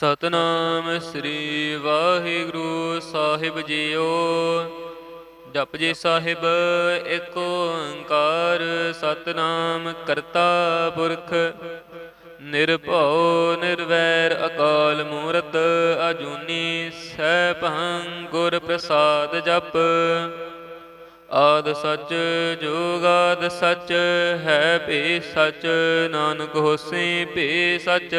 ਸਤਨਾਮ ਸ੍ਰੀ ਵਾਹਿਗੁਰੂ ਸਾਹਿਬ ਜੀਓ। ਜਪਜੀ ਸਾਹਿਬ ਏਕ ਓੰਕਾਰ ਸਤਨਾਮ ਕਰਤਾ ਪੁਰਖ। ਨਿਰਭਉ, ਨਿਰਵੈਰ, ਅਕਾਲ ਮੂਰਤ, ਅਜੂਨੀ, ਸੈਭੰ, ਗੁਰ ਪ੍ਰਸਾਦ ਜਪ। ਆਦ ਸੱਚ ਜੁਗਾਦ ਸੱਚ, ਹੈ ਭੀ ਸੱਚ, ਨਾਨਕ ਹੋਸੀ ਭੀ ਸੱਚ।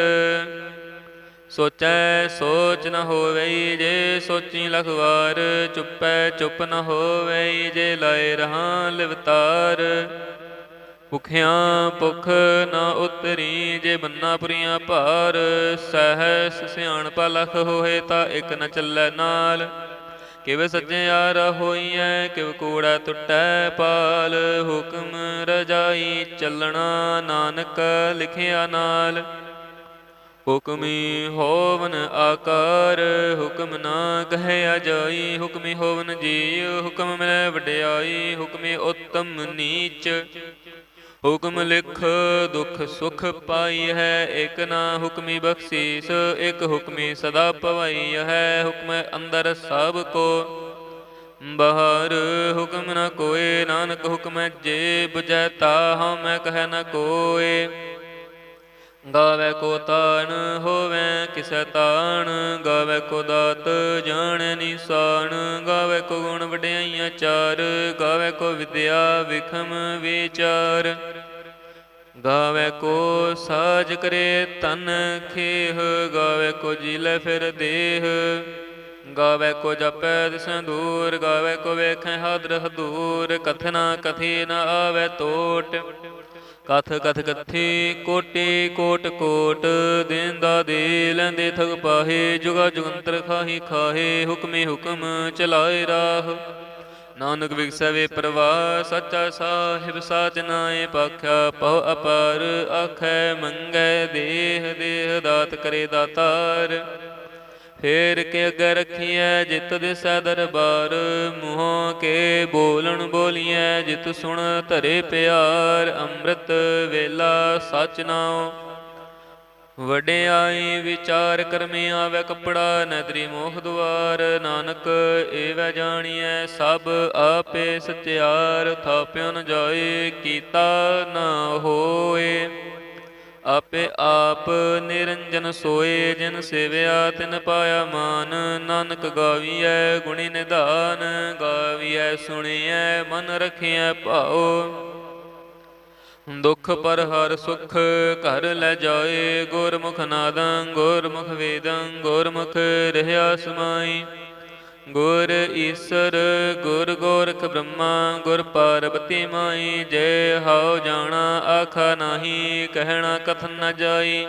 ਸੋਚੈ ਸੋਚ ਨ ਹੋਵਈ ਜੇ ਸੋਚੀ ਲਖਵਾਰ, ਚੁੱਪੈ ਚੁੱਪ ਨ ਹੋਵਈ ਜੇ ਲਾਏ ਰਹਾ ਲਿਵਤਾਰ। ਭੁਖਿਆਂ ਭੁਖ ਨ ਉਤਰੀ ਜੇ ਬੰਨਾ ਪੁਰੀਆਂ ਭਾਰ, ਸਹਿਸ ਸਿਆਣਪ ਲਖ ਹੋਏ ਤਾਂ ਇਕ ਨ ਚੱਲੈ ਨਾਲ। ਕਿਵ ਸੱਜਿਆਰ ਹੋਈਐ, ਕਿਵ ਕੂੜਾ ਟੁੱਟੈ ਪਾਲ, ਹੁਕਮ ਰਜਾਈ ਚੱਲਣਾ ਨਾਨਕ ਲਿਖਿਆ ਨਾਲ। ਹੁਕਮੀ ਹੋਵਨ ਆਕਾਰ, ਹੁਕਮ ਨਾ ਕਹਿਆ ਜਾਈ, ਹੁਕਮੀ ਹੋਵਨ ਜੀ ਹੁਕਮ ਮਿਲੈ ਵਡਿਆਈ, ਹੁਕਮੀ ਉਤਮ ਨੀਚ। ਹੁਕਮ ਲਿਖ, ਦੁਖ ਸੁਖ ਪਾਈ ਹੈ, ਇਕ ਨਾ ਹੁਕਮੀ ਬਖਸ਼ੀਸ, ਇਕ ਹੁਕਮੀ ਸਦਾ ਪਵਾਈ ਹੈ, ਹੁਕਮ ਅੰਦਰ ਸਭ ਕੋ। ਬਾਹਰ, ਹੁਕਮ ਨ ਕੋਏ, ਨਾਨਕ ਹੁਕਮ ਜੇ 부ਜੈ ਤਾ ਮੈਂ ਕਹਿ ਨ ਕੋਏ। ਗਾਵੇ ਕੋ ਤਾਣ ਹੋਵੇ, ਕਿਸੈ ਤਾਣ ਗਾਵੇ ਕੋ ਦਾਤ ਜਾਣੈ ਨਿਸ਼ਾਨ। ਗਾਵੇ ਕੋ ਗੁਣ ਵਡਿਆਈਆਂ ਚਾਰ। ਗਾਵੇ ਕੋ ਵਿਦਿਆ ਵਿਖਮ ਵਿਚਾਰ। ਗਾਵੇ ਕੋ ਸਾਜ ਕਰੇ ਤਨ ਖੇਹ। ਗਾਵੇ ਕੋ ਜੀਲੇ ਫਿਰ ਦੇਹ। ਗਾਵੇ ਕੋ ਜਪੈ ਦਿਸੈ ਦੂਰ। ਗਾਵੇ ਕੋ ਵੇਖੈ ਹਾਦਰ ਹਦੂਰ ਕਥਨਾ ਕਥੀ ਨ ਆਵੇ ਤੋਟ। ਕਥ ਕਥ ਕਥੀ ਕੋਟੇ ਕੋਟ ਕੋਟ, ਦੇਂਦਾ ਦੇ ਲੈਂਦੇ ਥਗ ਪਾਹੇ, ਜੁਗਾ ਜੁਗੰਤਰ ਖਾਹੀ ਖਾਹੇ, ਹੁਕਮੇ ਹੁਕਮ ਚਲਾਏ ਰਾਹ। ਨਾਨਕ ਵਿਗਸੈ ਵੇ ਪ੍ਰਵਾਹ, ਸੱਚਾ ਸਾਹਿਬ ਸਾਚ ਨਾਏ ਪਾਖਿਆ ਪਉ ਅਪਾਰ ਆਖੈ ਮੰਗੈ ਦੇਹ ਦੇਹ ਦਾਤ ਕਰੇ ਦਾਤਾਰ। ਫੇਰ ਕੇ ਅਗੇ ਰਖੀਐ ਜਿਤ ਦਿਸੈ ਦਰਬਾਰ, ਮੂੰਹੋਂ ਕੇ ਬੋਲਣ ਬੋਲੀਐ, ਜਿਤ ਸੁਣ ਧਰੇ ਪਿਆਰ, ਅੰਮ੍ਰਿਤ ਵੇਲਾ ਸਚ ਨਾਉ। ਵਡਿਆਈ ਵਿਚਾਰ ਕਰਮੀ ਆਵੇ ਕਪੜਾ, ਨਦਰੀ ਮੋਖ ਦੁਆਰ, ਨਾਨਕ ਏਵੈ ਜਾਣੀਐ, ਸਭ ਆਪੇ ਸਚਿਆਰ ਥਾਪਿਓ ਨ ਜਾਏ, ਕੀਤਾ ਨਾ ਹੋਏ। ਆਪੇ ਆਪ ਨਿਰੰਜਨ ਸੋਏ, ਜਿਨ ਸੇਵਿਆ ਤਿਨ ਪਾਇਆ ਮਾਨ। ਨਾਨਕ ਗਾਵੀਐ, ਗੁਣੀ ਨਿਧਾਨ, ਗਾਵੀਐ, ਸੁਣੀਐ, ਮਨ ਰਖਿਐ ਭਾਉ। ਦੁਖ ਪਰ ਹਰ ਸੁਖ ਘਰ ਲੈ ਜਾਏ। ਗੁਰਮੁਖ ਨਾਦੰ, ਗੁਰਮੁਖ ਵੇਦੰ, ਗੁਰਮੁਖ ਰਹਿਆ ਸਮਾਈ। ਗੁਰ ਈਸਰ, ਗੁਰ ਗੋਰਖ ਬ੍ਰਹਮਾ, ਗੁਰ ਪਾਰਬਤੀ ਮਾਈ, ਜੈ ਹਉ ਜਾਣਾ ਆਖਾ ਨਾਹੀ, ਕਹਿਣਾ ਕਥਨ ਨ ਜਾਈ।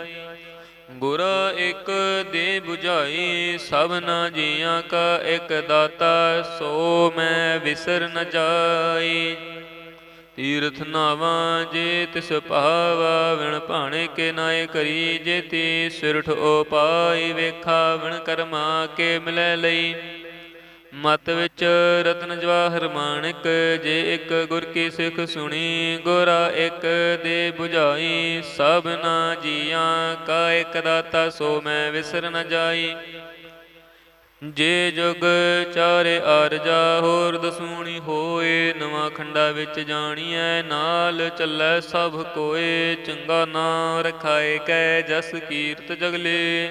ਗੁਰ ਇਕ ਦੇ 부ਝਾਈ ਸਭਨਾ ਜੀਆਂ ਕਾ ਇਕ ਦਾਤਾ, ਸੋ ਮੈਂ ਵਿਸਰ ਨ ਜਾਈ। ਤੀਰਥ ਨਾਵਾਂ ਜੇ ਤਿਸ ਭਾਵਾ, ਵਿਣ ਭਾਣੇ ਕੇ ਨਾਏ ਕਰੀ, ਜੇ ਤੀ ਸਿਰਠ ਉਪਾਈ ਵੇਖਾ ਵਿਣ ਕਰਮਾ ਕੇ ਮਿਲੈ ਲਈ। ਮਤ ਵਿੱਚ ਰਤਨ ਜਵਾਹਰ ਮਾਣਿਕ, ਜੇ ਇੱਕ ਗੁਰ ਕੀ ਸਿੱਖ ਸੁਣੀ, ਗੁਰਾ ਇੱਕ ਦੇ 부ਝਾਈ ਸਭਨਾ ਜੀਆਂ, ਕਾ ਇੱਕ ਦਾਤਾ ਸੋ ਮੈਂ ਵਿਸਰ ਨ ਜਾਈ। ਜੇ ਜੁਗ ਚਾਰੇ ਅਰਜਾ ਹੋਰ ਦਸੂਣੀ ਹੋਏ, ਨਵਾਂ ਖੰਡਾ ਵਿੱਚ ਜਾਣੀਐ, ਨਾਲ ਚੱਲੈ ਸਭ ਕੋਏ, ਚੰਗਾ ਨਾਮ ਰਖਾਏ ਕੈ ਜਸ ਕੀਰਤ ਜਗਲੇ।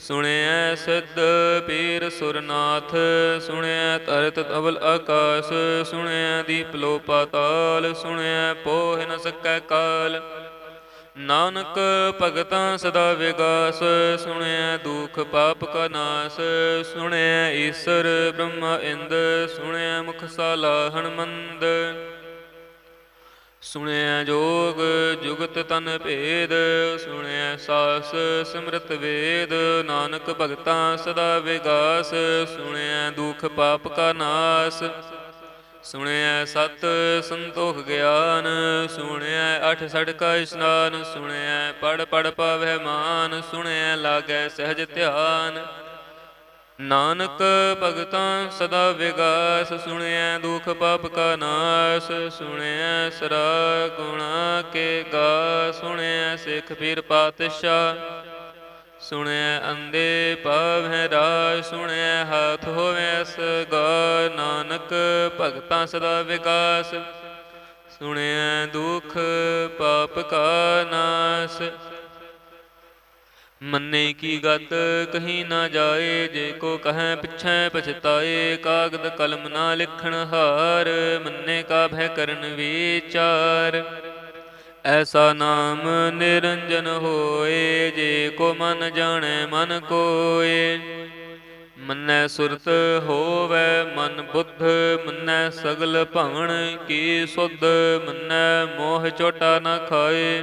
ਸੁਣਿਐ ਸਿੱਧ ਪੀਰ ਸੁਰਨਾਥ, ਸੁਣਿਐ ਤਰਤ ਤਵਲ ਆਕਾਸ, ਸੁਣਿਐ ਦੀਪ ਲੋ ਪਾਤਾਲ, ਸੁਣਿਐ ਪੋਹਿ ਨ ਸਕੈ ਕਾਲ। ਨਾਨਕ ਭਗਤਾਂ ਸਦਾ ਵਿਗਾਸ, ਸੁਣਿਐ ਦੁਖ ਪਾਪ ਕਾ ਨਾਸ, ਸੁਣਿਐ ਈਸਰ ਬ੍ਰਹਮਾ ਇੰਦ, ਸੁਣਿਐ ਮੁਖ ਸਾਲਾ ਮੰਦ ਸੁਣਿਆ ਜੋਗ ਜੁਗਤ ਤਨ ਭੇਦ, ਸੁਣਿਆ ਸਾਸ ਸਿਮਰਤ ਵੇਦ, ਨਾਨਕ ਭਗਤਾਂ ਸਦਾ ਵਿਗਾਸ, ਸੁਣਿਆ ਦੁਖ ਪਾਪ ਕਾ ਨਾਸ, ਸੁਣਿਆ ਸਤ ਸੰਤੋਖ ਗਿਆਨ, ਸੁਣਿਆ ਸੁਣਿਐ ਅਠ ਸੜਕਾ ਇਸ਼ਨਾਨ, ਸੁਣਿਆ ਪੜ ਪੜ ਪਾਵਹਿ ਮਾਨ, ਸੁਣਿਆ ਲਾਗੈ ਸਹਿਜ ਧਿਆਨ। ਨਾਨਕ ਭਗਤਾਂ ਸਦਾ ਵਿਗਾਸ ਸੁਣਿਆ ਦੁਖ ਪਾਪ ਕਾ ਨਾਸ ਸੁਣਿਆ ਸਰਾ ਗੁਣਾ ਕੇ ਗਾ ਸੁਣਿਆ ਸਿੱਖ ਪੀਰ ਪਾਤਸ਼ਾਹ ਸੁਣਿਆ ਅੰਦੇ ਪਾਵਹਿ ਰਾਜ ਸੁਣਿਆ ਹਾਥ ਹੋਵੇ ਅਸ ਗਾ, ਨਾਨਕ ਭਗਤਾਂ ਸਦਾ ਵਿਗਾਸ ਸੁਣਿਆ ਦੁਖ ਪਾਪ ਕਾ ਨਾਸ ਮੰਨੇ ਕੀ ਗਤ, ਕਹੀ ਨਾ ਜਾਏ, ਜੇ ਕੋ ਕਹੈ ਪਿਛੈ ਪਛਤਾਏ, ਕਾਗਦ ਕਲਮ ਨਾ ਲਿਖਣ ਹਾਰ, ਮੰਨੇ ਕਾ ਭੈ ਕਰਨ ਵਿਚਾਰ। ਐਸਾ ਨਾਮ ਨਿਰੰਜਨ ਹੋਏ, ਜੇ ਕੋ ਮਨ ਜਾਣੈ ਮਨ ਕੋਏ। ਮੰਨੈ ਸੁਰਤ ਹੋਵੈ ਮਨ ਬੁੱਧ, ਮੰਨੈ ਸਗਲ ਭਵਨ ਕੀ ਸੁਧ, ਮੰਨੈ ਮੋਹ ਛੋਟਾ ਨਾ ਖਾਏ।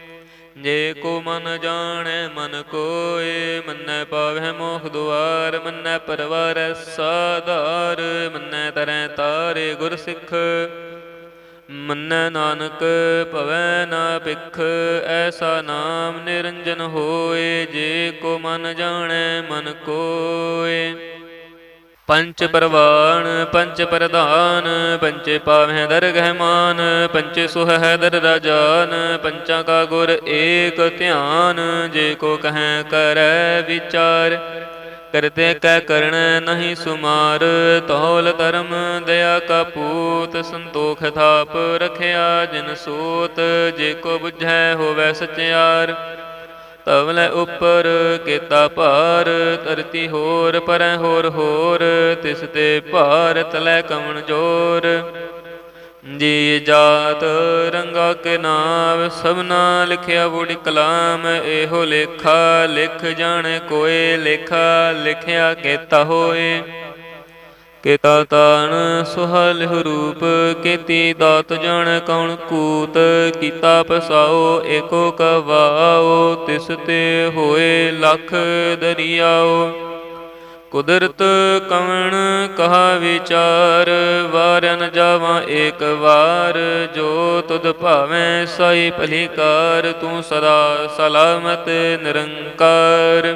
ਜੇ ਕੋ ਮਨ ਜਾਣੈ, ਮਨ ਕੋਏ, ਮੰਨੈ ਪਾਵੈ ਮੋਖ ਦੁਆਰ, ਮੰਨੈ ਪਰਵਾਰੈ ਸਾਧਾਰ, ਮੰਨੈ ਤਰੈ ਤਾਰੇ ਗੁਰ ਸਿੱਖ, ਮੰਨੈ ਨਾਨਕ ਭਵੈ ਨਾ ਭਿਖ, ਐਸਾ ਨਾਮ ਨਿਰੰਜਨ ਹੋਏ, ਜੇ ਕੋ ਮਨ ਜਾਣੈ, ਮਨ ਕੋਏ। ਪੰਚ ਪਰਵਾਨ, ਪੰਚ ਪ੍ਰਧਾਨ, ਪੰਚੇ ਪਾਵਹਿ ਦਰ ਗਹਿਮਾਨ ਪੰਚੇ ਸੁਹੈ ਦਰ ਰਾਜਾਨ ਪੰਚਾਂ ਕਾ ਗੁਰ ਏਕ ਧਿਆਨ, ਜੇ ਕੋ ਕਹੈ ਕਰੈ ਵਿਚਾਰ। ਕਰਤੇ ਕੈ ਕਰਣ ਨਹੀਂ ਸੁਮਾਰ, ਤੌਲ ਧਰਮ ਦਇਆ ਕਾ ਪੂਤ, ਸੰਤੋਖ ਥਾਪ ਰਖਿਆ ਜਿਨ ਸੂਤ, ਜੇ ਕੋ ਬੁਝੈ ਹੋਵੈ ਸਚਿਆਰ। ਤਵਲੇ ਉੱਪਰ ਕੀਤਾ ਭਾਰ, ਧਰਤੀ ਹੋਰ, ਪਰੈ ਹੋਰ ਹੋਰ, ਤਿਸ ਤੇ ਭਾਰ ਤਲੇ ਕਵਣ ਜੋਰ ਜੀ ਜਾਤ ਰੰਗਾ ਕੇ ਨਾਮ ਸਭਨਾ ਲਿਖਿਆ ਬੁੜੀ ਕਲਾਮ, ਇਹੋ ਲੇਖਾ, ਲਿਖ ਜਾਣੇ ਕੋਏ, ਲੇਖਾ ਲਿਖਿਆ ਕੀਤਾ ਹੋਏ। ਕੀਤਾ ਤਾਣ ਸੁਹਲ ਰੂਪ, ਕੀਤੀ ਦਾਤ ਜਣ ਕੌਣ ਕੂਤ, ਕੀਤਾ ਪਸਾਓ ਏਕੋ ਕਵਾਓ, ਤਿਸ ਤੇ ਹੋਏ ਲਖ ਦਰਿਆਓ। ਕੁਦਰਤ ਕਵਣ ਕਹਾ ਵਿਚਾਰ ਵਾਰਨ ਜਾਵਾਂ ਏਕ ਵਾਰ, ਜੋ ਤੁਧ ਭਾਵੇਂ ਸਾਈ ਭਲੀਕਾਰ, ਤੂੰ ਸਦਾ ਸਲਾਮਤ ਨਿਰੰਕਾਰ।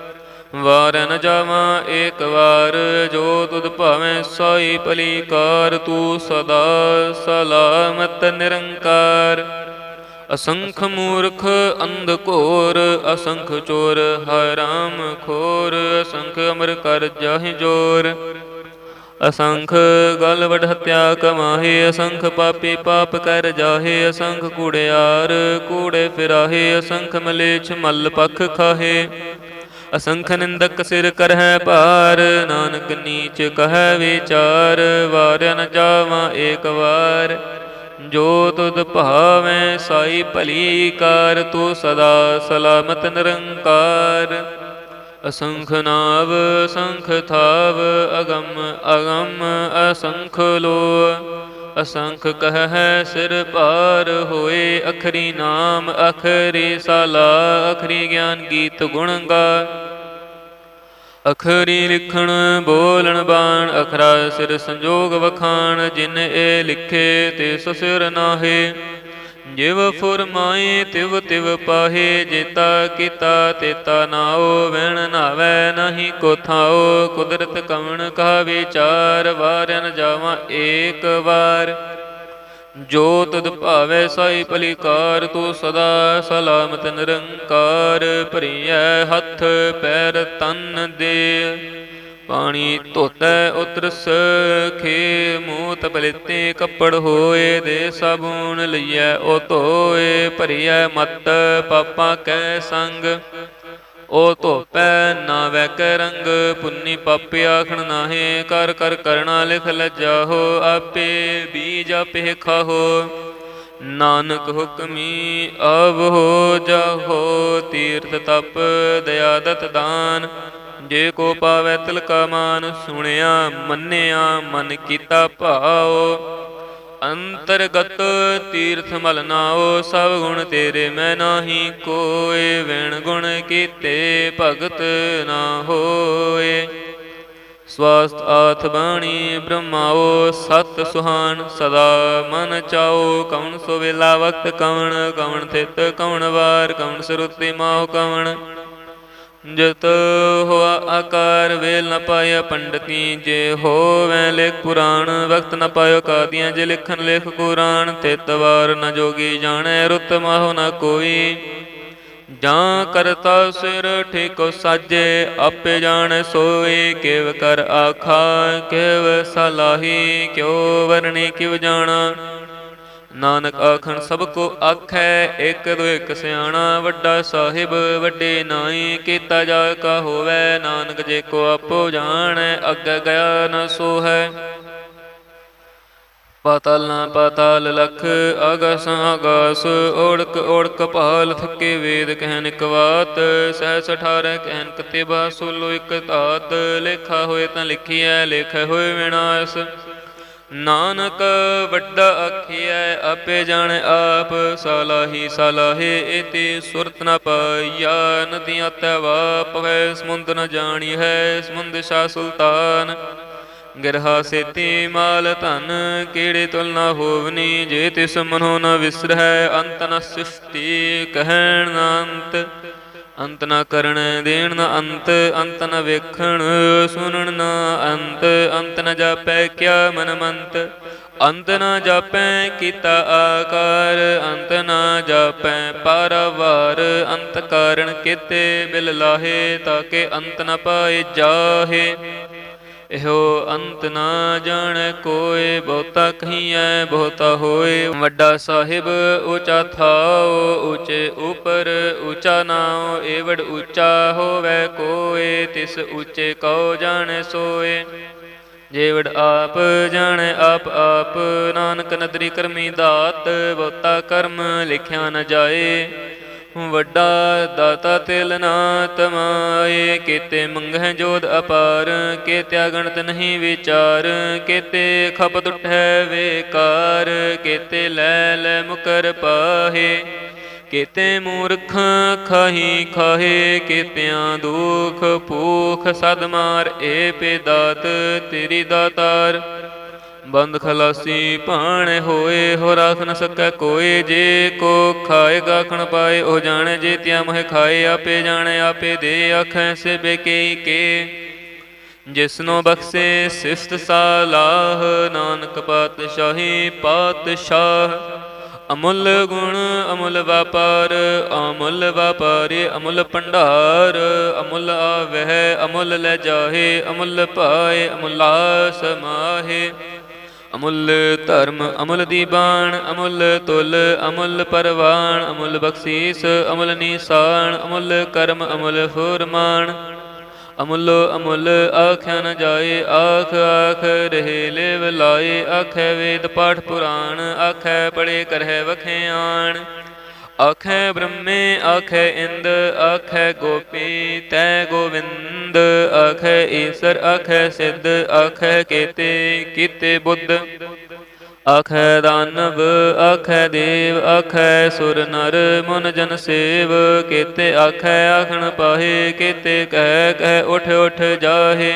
ਵਾਰ ਨ ਜਾਵਾਂ ਏਕ ਵਾਰ, ਜੋ ਤੁਧ ਭਾਵੇਂ ਸਾਈ ਭਲੀ ਕਾਰ ਤੂੰ ਸਦਾ ਸਲਾਮਤ ਨਿਰੰਕਾਰ। ਅਸੰਖ ਮੂਰਖ ਅੰਧ ਘੋਰ, ਅਸੰਖ ਚੋਰ, ਹਰਾਮ ਖੋਰ, ਅਸੰਖ ਅਮਰ ਕਰ ਜਾਹਿ ਜੋਰ। ਅਸੰਖ ਗਲ ਵਡ ਹਤਿਆ ਕਮਾਹੇ, ਅਸੰਖ ਪਾਪੀ ਪਾਪ ਕਰ ਜਾਹੇ, ਅਸੰਖ ਕੂੜਿਆਰ ਕੂੜੇ ਫਿਰਾਹੇ, ਅਸੰਖ ਮਲੇਛ ਮਲ ਪਖ ਖਾਹੇ। ਅਸੰਖ ਨਿੰਦਕ ਸਿਰ ਕਰਹਿ ਭਾਰ, ਨਾਨਕ ਨੀਚ ਕਹੈ ਵਿਚਾਰ, ਵਾਰਿਆ ਨ ਜਾਵਾਂ ਏਕ ਵਾਰ। ਜੋ ਤੁਧ ਭਾਵੇਂ ਸਾਈ ਭਲੀ ਕਾਰ, ਤੂੰ ਸਦਾ ਸਲਾਮਤ ਨਿਰੰਕਾਰ। ਅਸੰਖ ਨਾਵ ਅਸੰਖ ਥਾਵ, ਅਗੰਮ ਅਗੰਮ ਅਸੰਖ ਲੋ ਅਸੰਖ ਕਹੈ ਸਿਰ ਭਾਰ ਹੋਏ ਅਖਰੀ ਨਾਮ, ਅਖਰੀ ਸਾਲਾ, ਅਖਰੀ ਗਿਆਨ ਗੀਤ ਗੁਣ ਗਾ। ਅਖਰੀ ਲਿਖਣ, ਬੋਲਣ ਬਾਣ ਅਖਰਾ ਸਿਰ ਸੰਜੋਗ ਵਖਾਣ, ਜਿਨ ਇਹ ਲਿਖੇ ਤੇ ਸਿਰ ਨਾਹੇ। ਜਿਵ ਫੁਰਮਾਏ ਤਿਵ ਤਿਵ ਪਾਹੇ, ਜੇਤਾ ਕੀਤਾ ਤੇਤਾ ਨਾਓ ਵੈਣ ਨਾਵੈ ਨਹੀਂ ਕੋ ਥਾਓ ਕੁਦਰਤ ਕਵਣ ਕਾ ਵਿਚਾਰ ਵਾਰਨ ਜਾਵਾਂ ਏਕ ਵਾਰ। ਜੋ ਤੁਧ ਭਾਵੈ ਸਾਈ ਭਲੀਕਾਰ, ਤੂੰ ਸਦਾ ਸਲਾਮਤ ਨਿਰੰਕਾਰ, ਭਰੀਐ ਹੱਥ ਪੈਰ ਤਨ ਦੇ। ਪਾਣੀ ਧੋਤੈ, ਉਤਰਸ, ਖੇ ਮੂਤ ਪਲਿਤੇ ਕੱਪੜ ਹੋਏ ਦੇ ਸਾਬੂਨ ਲਈਐ, ਉਹ ਧੋਏ, ਭਰੀਐ ਮਤ, ਪਾਪਾਂ ਕੈ ਸੰਗ। ਉਹ ਧੋਪੈ ਨਾ ਵੈ ਰੰਗ, ਪੁੰਨੀ ਪਾਪੀ ਆਖਣ ਨਾਹੇ, ਕਰ ਕਰ ਕਰਣਾ ਲਿਖ ਲਜਾਹੋ ਆਪੇ ਬੀਜ ਆਪੇ ਖਾਹੋ। ਨਾਨਕ ਹੁਕਮੀ ਅਬ ਹੋ ਜਾਹੋ, ਤੀਰਥ ਤਪ ਦਇਆ ਦਤ ਦਾਨ। ਜੇ ਕੋ ਪਾਵੈ ਤਿਲਕਾ ਮਾਨ, ਸੁਣਿਆ ਮੰਨਿਆ ਮਨ ਕੀਤਾ ਭਾਓ ਅੰਤਰਗਤ ਤੀਰਥ ਮਲ ਨਾਓ ਸਭ ਗੁਣ ਤੇਰੇ ਮੈਂ ਨਾਹੀ, ਕੋਏ ਵਿਣ ਗੁਣ ਕੀਤੇ ਭਗਤ ਨਾ ਹੋਏ। ਸਵਾਸਤ ਆਥ ਬਾਣੀ ਬ੍ਰਹਮਾਓ ਸਤ ਸੁਹਾਨ ਸਦਾ ਮਨ ਚਾਓ ਕਵਣ ਸੋ ਵੇਲਾ ਵਕਤ ਕਵਣ ਕਵਣ ਥਿਤ ਕਵਣ ਵਾਰ, ਕਵਣ ਸਰੁਤੀ ਮਾਹ ਕਵਣ। ਜਤ ਹੋਆ ਆਕਾਰ ਵੇਲ ਨ ਪਾਇਆ ਪੰਡਤੀ, ਜੇ ਹੋਵੈ ਲਿਖ ਪੁਰਾਣ, ਵਕਤ ਨ ਪਾਇਓ ਕਾਦੀਆਂ ਜੇ ਲਿਖਨ ਲਿਖ ਕੁਰਾਨ ਤਿਤ ਵਾਰ ਨ ਜੋਗੀ ਜਾਣੈ ਰੁਤ ਮਾਹੁ ਨ ਕੋਈ। ਜਾਂ ਕਰਤਾ ਸਿਰ ਠੇਕੋ ਸਾਜੇ, ਆਪੇ ਜਾਣੈ ਸੋਏ ਕਿਵ ਕਰ ਆਖਾ, ਕਿਵ ਸਲਾਹੀ, ਕਿਉ ਵਰਣੀ, ਕਿਵ ਜਾਣਾ। ਨਾਨਕ ਆਖਣ, ਸਭ ਕੋ ਆਖੈ, ਇੱਕ ਦੋ ਇੱਕ ਸਿਆਣਾ, ਵੱਡਾ ਸਾਹਿਬ, ਵੱਡੇ ਨਾਈ, ਕੀਤਾ ਜਾ ਕਾ ਹੋਵੇ, ਨਾਨਕ ਜੇ ਕੋ ਆਪੋ ਜਾਣੈ, ਅੱਗੇ ਗਿਆ ਨ ਸੋ ਹੈ ਨਾ ਪਾਤਾਲ ਲਖ ਆਗਸ ਆਗਾਸ ਓੜਕ ਓੜਕ ਭਾਲ, ਥਕੇ ਵੇਦ ਕਹਿਨ ਇਕ ਬਾਤ ਸਹਿ ਸਠਾਰੈ ਕਹਿਨ ਕਤਿਬਾ, ਸੋਲੋ ਇਕ ਤਾਤ ਲੇਖਾ ਹੋਏ ਤਾਂ ਲਿਖੀਐ, ਲੇਖੇ ਹੋਏ ਵਿਨਾਸ਼। ਨਾਨਕ ਵੱਡਾ ਆਖੀਐ, ਆਪੇ ਜਾਣੈ ਆਪ, ਸਲਾਹੀ ਸਲਾਹੇ ਇਤੀ ਸੁਰਤ ਨ ਪਾਈਆ, ਨਦੀਆਂ ਤਵਾ ਪਵੈ ਸਮੁੰਦ ਨ ਜਾਣੀ ਹੈ, ਸਮੁੰਦ ਸ਼ਾ ਸੁਲਤਾਨ। ਗਿਰਹਾ ਸੇਤੀ ਮਾਲ ਧਨ ਕੀੜੇ ਤੁਲ ਨ ਹੋਵਨੀ, ਜੇ ਤਿਸ ਮਨੋ ਨ ਵਿਸਰਹਿ, ਅੰਤ ਨ ਸ੍ਰਿਸ਼ਟੀ, ਕਹਿਣ ਅੰਤ ਅੰਤ ਨਾ ਕਰਨ ਦੇਣ ਨਾ ਅੰਤ ਅੰਤ ਨਾ ਵੇਖਣ ਸੁਣਨ ਨਾ ਅੰਤ ਅੰਤ ਨਾ ਜਾਪੈ ਕਿਆ ਮਨ ਮੰਤ ਅੰਤ ਨਾ ਜਾਪੈ ਕੀਤਾ ਆਕਾਰ, ਅੰਤ ਨਾ ਜਾਪੈ ਪਾਰਵਾਰ। ਅੰਤ ਕਾਰਣ ਕੀਤੇ ਬਿਲ ਲਾਹੇ ਤਾਕੇ ਅੰਤ ਨਾ ਪਾਏ ਜਾਹੇ। ਇਹੋ ਅੰਤ ਨਾ ਜਾਣੈ ਕੋਏ ਬਹੁਤਾ ਕਹੀਐ, ਬਹੁਤਾ ਹੋਏ ਵੱਡਾ ਸਾਹਿਬ ਊਚਾ ਥਾਉ ਊਚੇ ਉਪਰ ਊਚਾ ਨਾਉ, ਏਵੜ ਊਚਾ ਹੋਵੇ ਕੋਏ ਤਿਸ ਊਚੇ ਕਉ ਜਾਣੈ ਸੋਏ ਜੇਵੜ ਆਪ ਜਾਣੈ, ਆਪ ਆਪ, ਨਾਨਕ ਨਦਰੀ ਕਰਮੀ ਦਾਤ, ਬਹੁਤਾ ਕਰਮ ਲਿਖਿਆ ਨ ਜਾਏ। ਵੱਡਾ ਦਾਤਾ ਤਿਲ ਨਾ ਤਮਾਏ, ਕੀਤੇ ਮੰਗਹਿ ਜੋਧ ਅਪਾਰ ਕੇ ਗਣਤ ਨਹੀਂ ਵਿਚਾਰ, ਕੀਤੇ ਖਪਤ ਉਠੈ ਵੇਕਾਰ, ਕੀਤੇ ਲੈ ਲੈ ਮੁਕਰ ਪਾਹੇ, ਕੀਤੇ ਮੂਰਖ ਖਾਹੀ ਖਾਹੇ, ਕੀਤਿਆਂ ਦੁਖ ਭੂਖ ਸਦ ਮਾਰ ਏ ਪੇ ਦਾਤ, ਤੇਰੀ ਦਾਤਾਰ। ਬੰਦ ਖਲਾਸੀ ਭਾਣੇ ਹੋਏ ਹੋ ਰਾਖ ਨ ਸਕੈ ਕੋਏ ਜੇ ਕੋ ਖਾਏਗਾ, ਖਣ ਪਾਏ, ਉਹ ਜਾਣੇ, ਜੇ ਤਿਆ ਮਹਿ ਖਾਏ, ਆਪੇ ਜਾਣੇ, ਆਪੇ ਦੇ ਆਖੈ ਸੇ ਬੇਕੇ ਕੇ। ਜਿਸਨੋ ਬਖਸ਼ੇ ਸਿਫਤ ਸਾਲਾਹ, ਨਾਨਕ ਪਾਤਸ਼ਾਹੀ ਪਾਤਸ਼ਾਹ। ਅਮੁੱਲ ਗੁਣ, ਅਮੁੱਲ ਵਪਾਰ, ਅਮੁੱਲ ਵਪਾਰੇ, ਅਮੁੱਲ ਭੰਡਾਰ। ਅਮੁੱਲ ਆਵਹਿ, ਅਮੁੱਲ ਲੈ ਜਾਹੇ, ਅਮੁੱਲ ਪਾਏ, ਅਮੁੱਲਾ ਸਮਾਹੇ। ਅਮੁੱਲ ਧਰਮ, ਅਮੁੱਲ ਦੀਬਾਨ ਅਮੁੱਲ ਤੁਲ, ਅਮੁੱਲ ਪਰਵਾਨ ਅਮੁੱਲ ਬਖਸ਼ੀਸ, ਅਮੁੱਲ ਨੀਸਾਨ, ਅਮੁੱਲ ਕਰਮ, ਅਮੁੱਲ ਫੁਰਮਾਨ। ਅਮੁੱਲ ਅਮੁੱਲ ਆਖਿਆ ਨ ਜਾਏ, ਆਖ ਆਖ, ਰਹੇ ਲਿਵ ਲਾਏ। ਆਖੈ ਵੇਦ ਪਾਠ ਪੁਰਾਣ, ਆਖੈ ਪੜੇ ਕਰਹਿ ਵਖਿਆਣ। ਆਖੈ ਬ੍ਰਹਮੇ ਆਖੈ ਇੰਦ ਆਖੈ ਗੋਪੀ, ਤੈ ਗੋਵਿੰਦ ਆਖੈ ਈਸਰ ਆਖੈ ਸਿੱਧ ਆਖੈ ਕੀਤੇ ਕੀਤੇ ਬੁੱਧ। ਆਖੈ ਦਾਨਵ ਆਖੈ ਦੇਵ ਆਖੈ ਸੁਰ ਨਰ, ਮਨ ਜਨ ਸੇਵ, ਕੀਤੇ ਆਖੈ ਆਖਣ ਪਾਹੇ, ਕੀਤੇ ਕਹਿ ਕਹਿ, ਉਠ ਉਠ ਜਾਹੇ।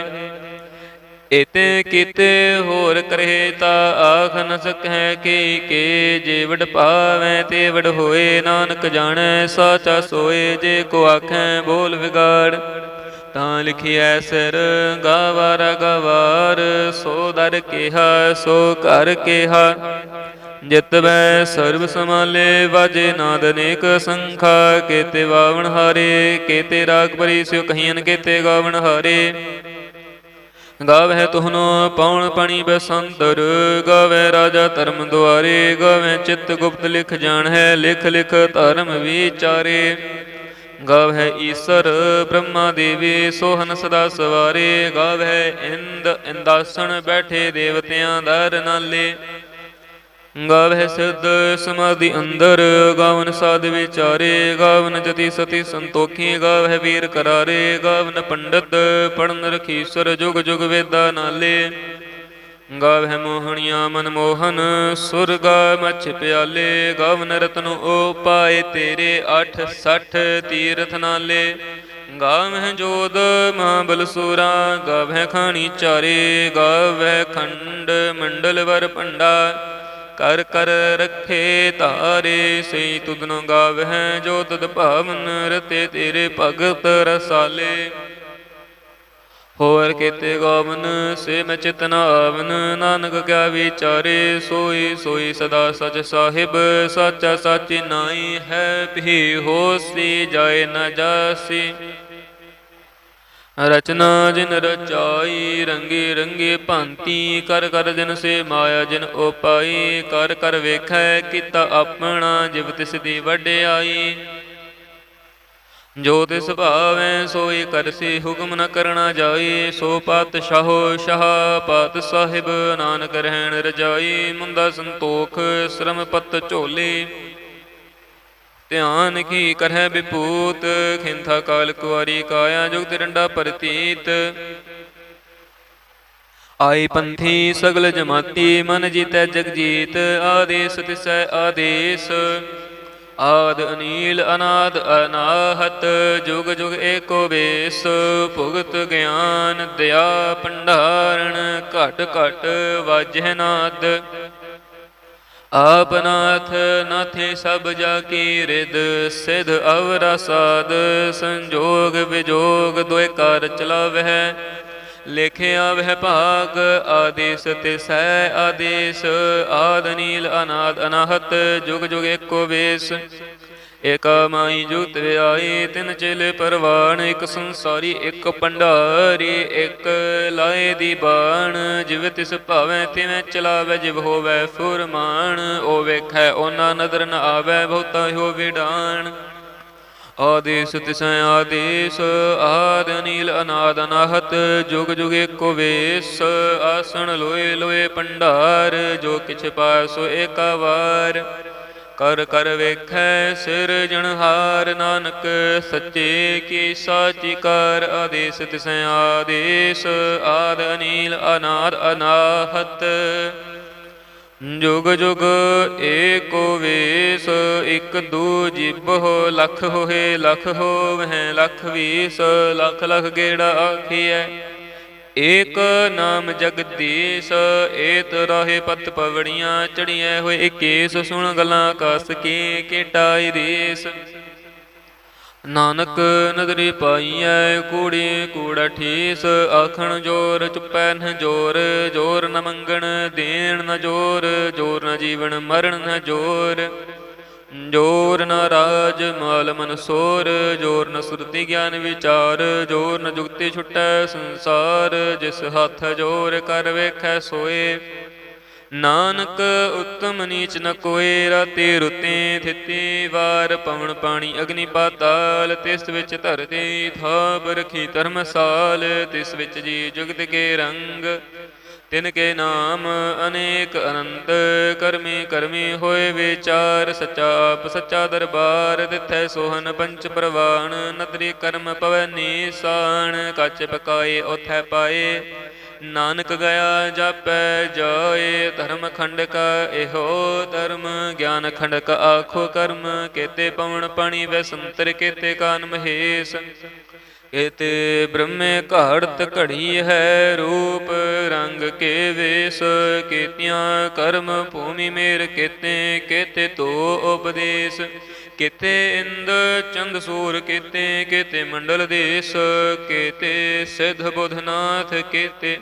ਇਤੇ ਕੀਤੇ ਹੋਰ ਕਰੇ ਤਾ ਆਖ ਨ ਸਕੈ ਕੀ ਕੇ ਜੇ ਵਡ ਪਾਵੈ ਤੇ ਵਡ ਹੋਏ। ਨਾਨਕ ਜਾਣੈ, ਸਾਚਾ ਸੋਏ, ਜੇ ਕੋ ਆਖੈ ਬੋਲ ਵਿਗਾੜ। ਤਾਂ ਲਿਖਿਐ ਸਿਰ ਗਾਵਾਰ ਗਵਾਰ ਸੋ ਦਰ ਕਿਹਾ, ਸੋ ਕਰ ਕਿਹਾ। ਜਿਤ ਬੈ ਸਰਬ ਸਮਾਲੇ ਵਾਜੇ ਨਾਦ ਅਨੇਕ ਸੰਖਾ। ਕੇਤੇ ਵਾਵਣ ਹਾਰੇ, ਕੇਤੇ ਰਾਗ ਭਰੀ, ਸਿਉ ਕਹੀਨ ਕੇਤੇ ਗਾਵਣ ਹਾਰੇ। ਗਾਵਹਿ ਤੁਹਨੋ ਪਉਣ ਪਣੀ ਬਸੰਤਰ ਗਾਵਹਿ ਰਾਜਾ ਧਰਮ ਦੁਆਰੇ ਗਾਵਹਿ ਚਿੱਤ ਗੁਪਤ ਲਿਖ ਜਾਣ ਹੈ ਲਿਖ ਲਿਖ ਧਰਮ ਵਿਚਾਰੇ। ਗਾਵਹਿ ਈਸਰ ਬ੍ਰਹਮਾ ਦੇਵੀ, ਸੋਹਨ ਸਦਾ ਸਵਾਰੇ। ਗਾਵਹਿ ਇੰਦ, ਇੰਦਾਸਣ ਬੈਠੇ ਦੇਵਤਿਆਂ ਦਰ ਨਾਲੇ ਗਾਵਹਿ ਸਿੱਧ, ਸਮਾਧੀ ਅੰਦਰ, ਗਾਵਨ ਸਾਧ ਵਿਚਾਰੇ, ਗਾਵਨ ਜਤੀ ਸਤੀ ਸੰਤੋਖੀ ਗਾਵਹਿ ਵੀਰ ਕਰਾਰੇ, ਗਾਵਨ ਪੰਡਤ, ਪੜਨ ਰਖੀਸਰ, ਜੁਗ ਜੁਗ ਵੇਦਾ ਨਾਲੇ। ਗਾਵਹਿ ਮੋਹਣੀਆਂ ਮਨ ਮੋਹਨ, ਸੁਰਗਾ ਮਛ ਪਿਆਲੇ, ਗਾਵਨ ਰਤਨ ਓ ਪਾਏ ਤੇਰੇ 8 60 ਤੀਰਥ ਨਾਲੇ। ਗਾਵਹਿ ਜੋਦ ਮਹਾਬਲ ਸੂਰਾ ਗਾਵਹਿ ਖਾਣੀ ਚਾਰੇ ਗਾਵਹਿ ਖੰਡ ਮੰਡਲ ਵਰ ਭੰਡਾ। ਕਰ ਕਰ ਰਖੇ ਧਾਰੇ ਸਈ ਤੁਧਨ ਗਾਵਹਿ ਜੋ ਤਦ ਭਾਵਨ ਰਤੇ ਤੇਰੇ ਭਗਤ ਰਸਾਲੇ। ਹੋਰ ਕੀਤੇ ਗਾਵਨ, ਸੇ ਮੈਂ ਚਿਤਨ ਆਵਨ ਨਾਨਕ ਕਿਆ ਵਿਚਾਰੇ, ਸੋਈ ਸੋਈ ਸਦਾ ਸਚ ਸਾਹਿਬ, ਸਾਚਾ ਸਾਚੀ ਨਾਈ ਹੈ, ਭੀ ਹੋਸੀ ਜਾਏ ਨਾ ਜਾਸੀ। ਰਚਨਾ ਜਿਨ ਰਚਾਈ, ਰੰਗੇ ਰੰਗੇ ਭਾਂਤੀ, ਕਰ ਕਰ ਜਿਨ ਸੇ ਮਾਇਆ ਜਿਨ ਉਪਾਈ, ਕਰ ਕਰ ਵੇਖੈ ਕੀਤਾ ਆਪਣਾ ਜਿਵ ਤਿਸ ਦੀ ਵਡਿਆਈ। ਜੋ ਤਿਸ ਭਾਵੈ ਸੋਈ ਕਰਸੀ ਹੁਕਮ ਨ ਕਰਣਾ ਜਾਈ, ਸੋ ਪਤ ਸ਼ਾਹੋ ਸ਼ਾਹ ਪਤ ਸਾਹਿਬ ਨਾਨਕ ਰਹਿਣ ਰਜਾਈ ਮੁੰਦਾ ਸੰਤੋਖ ਸ਼ਰਮ ਪਤ ਝੋਲੇ। ਧਿਆਨ ਕੀ ਕਰਹਿ ਵਿਪੂਤ ਖਿੰਥਾ ਕਾਲ ਕੁਵਾਰੀ ਕਾਇਆ ਜੁਗਤ ਰੰਡਾ ਪ੍ਰਤੀਤ। ਆਈ ਪੰਥੀ ਸਗਲ ਜਮਾਤੀ, ਮਨ ਜੀਤੈ ਜਗ ਜੀਤ, ਆਦੇਸ ਤਿਸੈ ਆਦੇਸ। ਆਦ ਅਨੀਲ, ਅਨਾਦ ਅਨਾਹਤ, ਜੁਗ ਜੁਗ ਏਕੋ ਵੇਸ। ਭੁਗਤ ਗਿਆਨ, ਦਇਆ ਭੰਡਾਰਣ ਘਟ ਘਟ ਵਾਜਹਿ ਨਾਦ। ਆਪਨਾਥ ਨਾਥੇ ਸਭ ਜਾ ਕੀ ਰਿਦ ਸਿਧ ਅਵਰਾ ਸਾਧ, ਸੰਜੋਗ ਵਿਜੋਗ ਦੋਇ ਕਾਰ ਚਲਾਵਹਿ। ਲਿਖਿਆ ਵਹਿ ਭਾਗ, ਆਦੇਸ ਤੇ ਸਹਿ ਆਦੇਸ, ਆਦ ਨੀਲ ਅਨਾਦ ਅਨਾਹਤ, ਜੁਗ ਜੁਗ ਏਕੋ ਵੇਸ। ਇਕ ਮਾਈ ਜੁਗਤ ਵਿਆਈ ਤਿਨ ਚੇਲੇ ਪਰਵਾਨ, ਇਕ ਸੰਸਾਰੀ, ਇਕ ਪੰਡਾਰੀ ਇਕ ਲਾਏ ਦੀ ਬਾਣ। ਜਿਵ ਤਿਸ ਭਾਵੇਂ, ਤਿਵੇਂ ਚਲਾਵੇ, ਜਿਵ ਹੋਵੇ ਫੁਰਮਾਨ। ਉਹ ਵੇਖੈ, ਉਹਨਾਂ ਨਦਰ ਨ ਆਵੇ, ਬਹੁਤਾ ਹੋ ਵਿਡਾਣ ਆਦੇਸ ਤਿਸੈ ਆਦੇਸ, ਆਦ ਨੀਲ ਅਨਾਦ ਅਨਾਹਤ, ਜੁਗ ਜੁਗ ਏਕੋ ਵੇਸ। ਆਸਣ ਲੋਏ ਲੋਏ ਪੰਡਾਰ ਜੋ ਕਿਛ ਪਾਸੋ ਏਕਾ ਵਾਰ। ਕਰ ਕਰ ਵੇਖੈ ਸਿਰ ਜਣਹਾਰ ਨਾਨਕ, ਸੱਚੇ ਕੀ ਸਾਚੀ ਕਰ ਆਦੇਸ, ਤਿਸੈ ਆਦੇਸ, ਆਦ ਅਨੀਲ ਅਨਾਦ ਅਨਾਹਤ। ਜੁਗ ਜੁਗ ਏਕੋ ਵੇਸ, ਇਕ ਦੂ ਜਿਬ ਹੋ, ਲਖ ਹੋਏ, ਲਖ ਹੋਵਹਿ, ਲਖ ਵੀਸ, ਲਖ ਲਖ ਗੇੜਾ ਆਖੀਐ। ਏਕ ਨਾਮ ਜਗਦੀਸ਼ ਏਤ ਰਾਹੇ ਪਤ ਪਵੜੀਆਂ ਚੜੀਐ ਹੋਏ ਕੇਸ ਸੁਣ ਗਲਾਂ ਕਸ ਕੀ, ਕੇਟਾਈ ਦੇਸ ਨਾਨਕ ਨਦਰੀ ਪਾਈਐ, ਕੂੜੀ ਕੂੜਾ ਠੀਸ ਆਖਣ ਜੋਰ ਚੁੱਪੈ ਨ ਜੋਰ ਜੋਰ ਨ ਮੰਗਣ, ਦੇਣ ਨ ਜੋਰ ਜੋਰ ਨ ਜੀਵਨ ਮਰਨ ਨ ਜੋਰ। ਜੋਰ ਨ ਰਾਜ ਮਾਲ ਮਨ ਸੋਰ, ਜੋਰ ਨ ਸੁਰਤੀ ਗਿਆਨ ਵਿਚਾਰ, ਜੋਰ ਨ ਜੁਗਤੀ ਛੁਟੈ ਸੰਸਾਰ, ਜਿਸ ਹੱਥ ਜੋਰ ਕਰ ਵੇਖੈ ਸੋਏ। ਨਾਨਕ ਉਤਮ ਨੀਚ ਨ ਕੋਏ, ਰਾਤੀ ਰੁਤੇ ਥਿਤੀ ਵਾਰ ਪਵਨ ਪਾਣੀ ਅਗਨੀ ਪਾਤਾਲ, ਤਿਸ ਵਿੱਚ ਧਰਤੀ ਥਾਪ ਰਖੀ ਧਰਮਸਾਲ, ਤਿਸ ਵਿੱਚ ਜੀ ਜੁਗਤ ਕੇ ਰੰਗ। ਤਿਨ ਕੇ ਨਾਮ ਅਨੇਕ ਅਨੰਤ ਕਰਮੀ ਕਰਮੀ ਹੋਏ ਵਿਚਾਰ, ਸਚਾ ਆਪ ਸੱਚਾ ਦਰਬਾਰ, ਤਿਥੈ ਸੋਹਨ ਪੰਚ ਪ੍ਰਵਾਣ, ਨਦਰੀ ਕਰਮ ਪਵੈ ਨੀਸਾਨ ਕੱਚ ਪਕਾਏ ਉਥੈ ਪਾਏ। ਨਾਨਕ ਗਿਆ ਜਾਪੈ ਜਾਏ, ਧਰਮ ਖੰਡ ਕਾ ਇਹੋ ਧਰਮ, ਗਿਆਨ ਖੰਡਕ ਆਖੋ ਕਰਮ, ਕੇਤੇ ਪਵਨ ਪਾਣੀ ਵੈ ਸੰਤਰ, ਕੇਤੇ ਕਾਨ ਮਹੇਸ਼ ਕੇਤੇ ਬ੍ਰਹਮੇ ਘਾੜਤ ਘੜੀ ਹੈ ਰੂਪ ਰੰਗ ਕੇ ਵੇਸ ਕੀਤਿਆਂ ਕਰਮ ਭੂਮੀ ਮੇਰ ਕੀਤੇ, ਕੇਤੇ ਤੋ ਉਪਦੇਸ਼, ਕਿਤੇ ਇੰਦ ਚੰਦ ਸੂਰ ਕੀਤੇ ਕੀਤੇ ਮੰਡਲ ਦੇਸ, ਕੀਤੇ ਸਿਧ ਬੁਧਨਾਥ ਕੀਤੇ।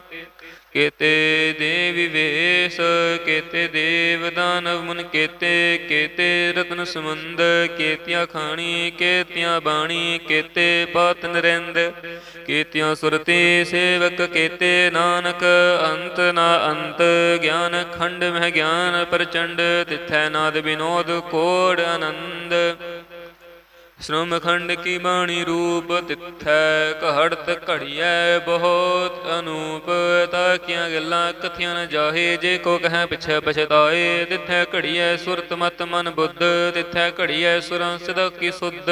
ਕੇਤੇ ਦੇਵੀ ਵੇਸ ਕੇਤੇ ਦੇਵ ਦਾਨਵ ਮੁਨ ਕੇਤੇ ਕੇਤੇ ਰਤਨ ਸਮੁੰਦ, ਕੇਤੀਆਂ ਖਾਣੀ, ਕੇਤੀਆਂ ਬਾਣੀ, ਕੇਤੇ ਪਾਤ ਨਰਿੰਦ, ਕੇਤੀਆਂ ਸੁਰਤੀ ਸੇਵਕ, ਕੇਤੇ ਨਾਨਕ, ਅੰਤ ਨਾ ਅੰਤ, ਗਿਆਨ ਖੰਡ ਮਹਿ ਗਿਆਨ ਪ੍ਰਚੰਡ, ਤਿਥੈ ਨਾਦ ਬਿਨੋਦ, ਕੋੜ ਆਨੰਦ। ਸ਼੍ਰਮ ਖੰਡ ਕੀ ਬਾਣੀ ਰੂਪ ਤਿੱਥੈ ਘੜਤ ਘੜੀਐ ਬਹੁਤ ਅਨੂਪ। ਤਾਕੀਆਂ ਗੱਲਾਂ ਕਥੀਆਂ ਨ ਜਾਹੇ, ਜੇ ਕੋ ਕਹੈ ਪਿਛੈ ਪਛਤਾਏ। ਤਿੱਥੈ ਘੜੀਐ ਸੁਰਤ ਮਤ ਮਨ ਬੁੱਧ, ਤਿੱਥੈ ਘੜੀਐ ਸੁਰਾਂ ਸਦਾ ਕੀ ਸੁਧ।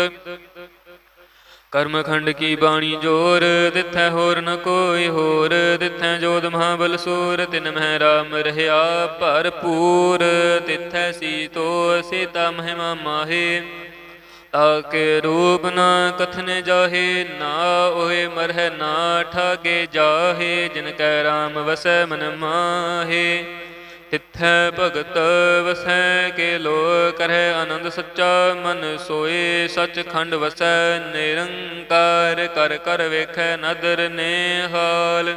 ਕਰਮ ਖੰਡ ਕੀ ਬਾਣੀ ਜੋਰ, ਤਿੱਥੈ ਹੋਰ ਨ ਕੋਈ ਹੋਰ। ਤਿੱਥੈ ਜੋਦ ਮਹਾਬਲ ਸੂਰ, ਤਿਨ ਮਹਿ ਰਾਮ ਰਹਿਆ ਭਰਪੂਰ। ਤਿੱਥੈ ਸੀਤੋ ਸੀਤਾ ਮਹਿਮਾ ਮਾਹੇ। ਤਾਕੇ ਰੂਪ ਨਾ ਕਥਨ ਜਾਹੇ, ਨਾ ਓਏ ਮਰਹਿ ਨਾ ਠਾਗੇ ਜਾਹੇ, ਜਿਨ ਕੈ ਰਾਮ ਵਸੈ ਮਨ ਮਾਹੇ। ਤਿੱਥੈ ਭਗਤ ਵਸੈ ਕੇ ਲੋ ਕਰੈ ਆਨੰਦ ਸੱਚਾ, ਮਨ ਸੋਏ ਸਚ ਖੰਡ ਵਸੈ ਨਿਰੰਕਾਰ, ਕਰ ਕਰ ਵੇਖੈ ਨਦਰ ਨੇਹਾਲ।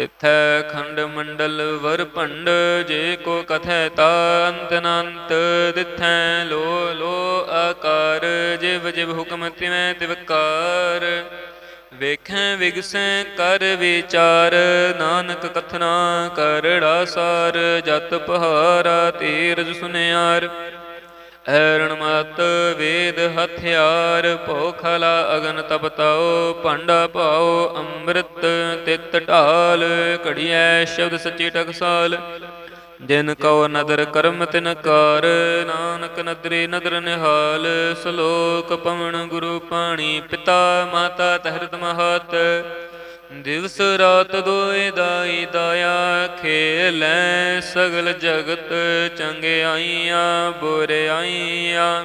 ਇਥੈ ਖੰਡ ਮੰਡਲ ਵਰ ਭੰਡ, ਜੇ ਕੋ ਕਥੈ ਤਾ ਅੰਤ ਅਨੰਤ ਦਿਥੈ, ਲੋ ਲੋ ਆਕਾਰ, ਜਿਵ ਜਿਵ ਹੁਕਮ ਤਿਵੈ ਤਿਵਕਾਰ ਵੇਖੈ ਵਿਗਸੈ ਕਰ ਵਿਚਾਰ, ਨਾਨਕ ਕਥਨਾ ਕਰੜਾ ਸਾਰ ਜਤ ਪਹਾਰਾ ਤੀਰਜ ਸੁਨਿਆਰ। ਐਰਣ ਮਤ ਵੇਦ ਹਥਿਆਰ, ਭੋਖਲਾ ਅਗਨ ਤਪਤਾਓ ਭਾਂਡਾ ਪਾਓ ਅੰਮ੍ਰਿਤ ਤਿਤ ਢਾਲ, ਘੜੀਐ ਸ਼ਬਦ ਸੱਚੀ ਟਕਸਾਲ ਜਿਨ ਕਉ ਨਦਰ ਕਰਮ ਤਿਨ ਕਾਰ, ਨਾਨਕ ਨਦਰੇ ਨਦਰ ਨਿਹਾਲ। ਸ਼ਲੋਕ ਪਵਨ ਗੁਰੂ ਪਾਣੀ, ਪਿਤਾ ਮਾਤਾ ਤਹਿਰਤ ਮਹਤ। ਦਿਵਸ ਰਾਤ ਦੋਏ ਦਾਈ ਦਾਇਆ, ਖੇਲੈ ਸਗਲ ਜਗਤ ਚੰਗਿਆਈਆਂ ਬੁਰਿਆਈਆਂ